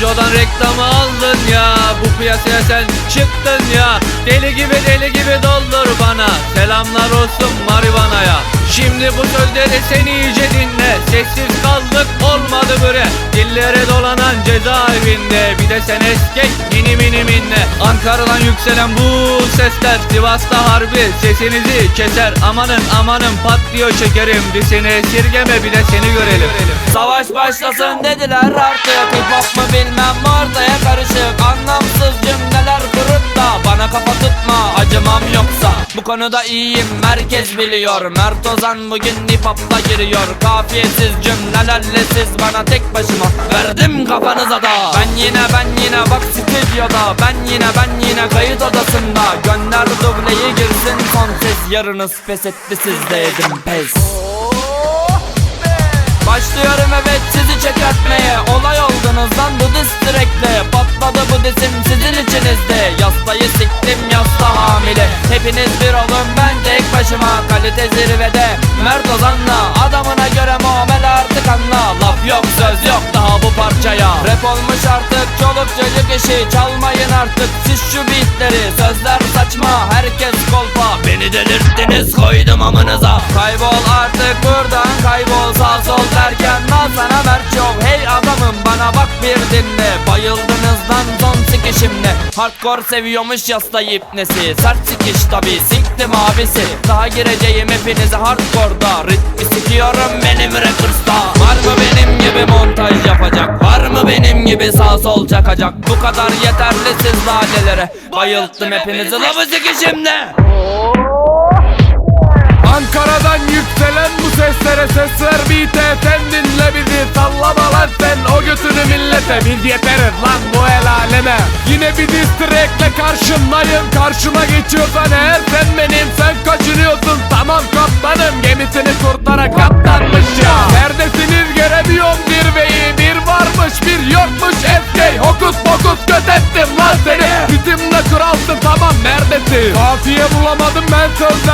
Panco'dan reklamı aldın ya. Bu piyasaya sen çıktın ya. Deli gibi deli gibi doldur bana. Selamlar olsun marivanaya. Şimdi bu sözleri sen iyice Dillere dolanan cezaevinde Bir de sen eskek mini mini minne. Ankara'dan yükselen bu sesler Sivas'ta harbi sesinizi keser. Amanın amanın patlıyor şekerim Bir seni esirgeme bir de seni görelim. Savaş başlasın dediler artık. Hip hop mu bilmem ortaya karışık. Anlamsız cümleler kafa tutma acımam yoksa. Bu konuda iyiyim herkes biliyor. Mert Ozan bugün hip hop'la giriyor. Kafiyesiz cümlelerle siz bana tek başıma Verdim kafanıza da. Ben yine ben yine bak stüdyoda. Ben yine ben yine kayıt odasında. Gönder dubleyi girsin son ses. Yarınız pes etti siz de edin pes. Başlıyorum evet sizi çekertmeye Lan bu distrekle Patladı bu disim sizin içinizde. Yastayı siktim yasta hamile. Hepiniz bir olun ben tek başıma. Kalite zirvede Mert Ozan'la Adamına göre muamele artık anla. Laf yok söz yok daha bu parçaya. Rap olmuş artık çoluk çocuk işi Çalmayın artık. Siz şu beatleri Sözler saçma herkes kolpa. Beni delirttiniz koydum amınıza. Kaybol artık buradan Hardcore seviyormuş yasta ipnesi Sert sikiş tabi siktim abisi. Daha gireceğim hepinize hardcore'da. Ritmi sikiyorum benim rekorsta. Var mı benim gibi montaj yapacak? Var mı benim gibi sağ sol çakacak? Bu kadar yeterli siz lalelere Bayılttım hepinizi lafı sikişimle millete Biz yeteriz lan bu el aleme. Yine bir distrekle karşımdayım Karşıma geçiyorsan eğer sen benim Sen kaçırıyorsun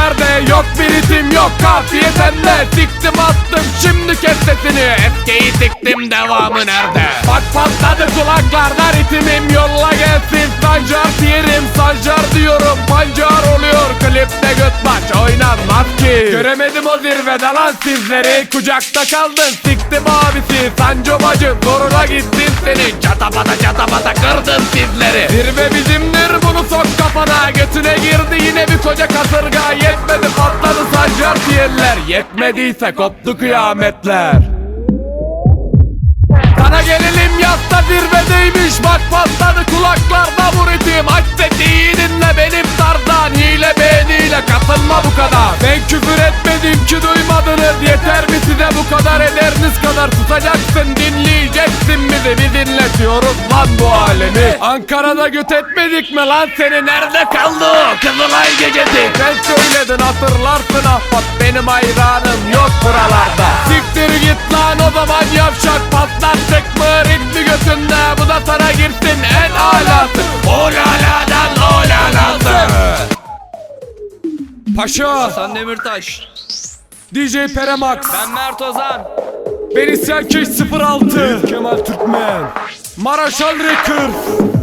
sözlerde Yok bir ritim yok kafiye sende Siktim attım şimdi kes sesini. Eskeyi siktim devamı nerede? Bak patladı kulaklarda ritimim yolla gelsin Sancar diyelim. Sancar diyorum Pancar oluyor. Klipte göt maç oynanmaz ki. Göremedim o zirvede lan sizleri. Kucakta kaldın siktim abisi. Sanco bacım zoruna gittin senin. Çatapata çatapata kırdın sizleri. Zirve sok kafana Götüne girdi yine bir koca kasırga. Yetmedi patladı sancar diyenler. Yetmediyse koptu kıyametler. Sana gelelim yasta zirvedeymiş. Bak patladı kulaklarda bu ritim Aç sesi dinle benim tarzdan. Hile beğeniyle katılma bu kadar. Ben küfür etmedim ki duymadınız Yeter mi size bu kadar ederiniz kadar Tutacaksın dinleyeceksin bizi Biz dinletiyoruz lan bu alemi. Ankara'da göt etmedik mi lan seni Nerede kaldı? O Kızılay gecesi. Sen söyledin hatırlarsın ahbap Benim hayranım yok buralarda. Siktir git lan o zaman yavşak Patlattık mı ritmi götünde Bu da sana girsin en alası. Olaladan olalası Paşa. Hasan Demirtaş DJ Peremax. Ben Mert Ozan. Ben İsyan Keş 06 Kemal Türkmen. Maraşal Records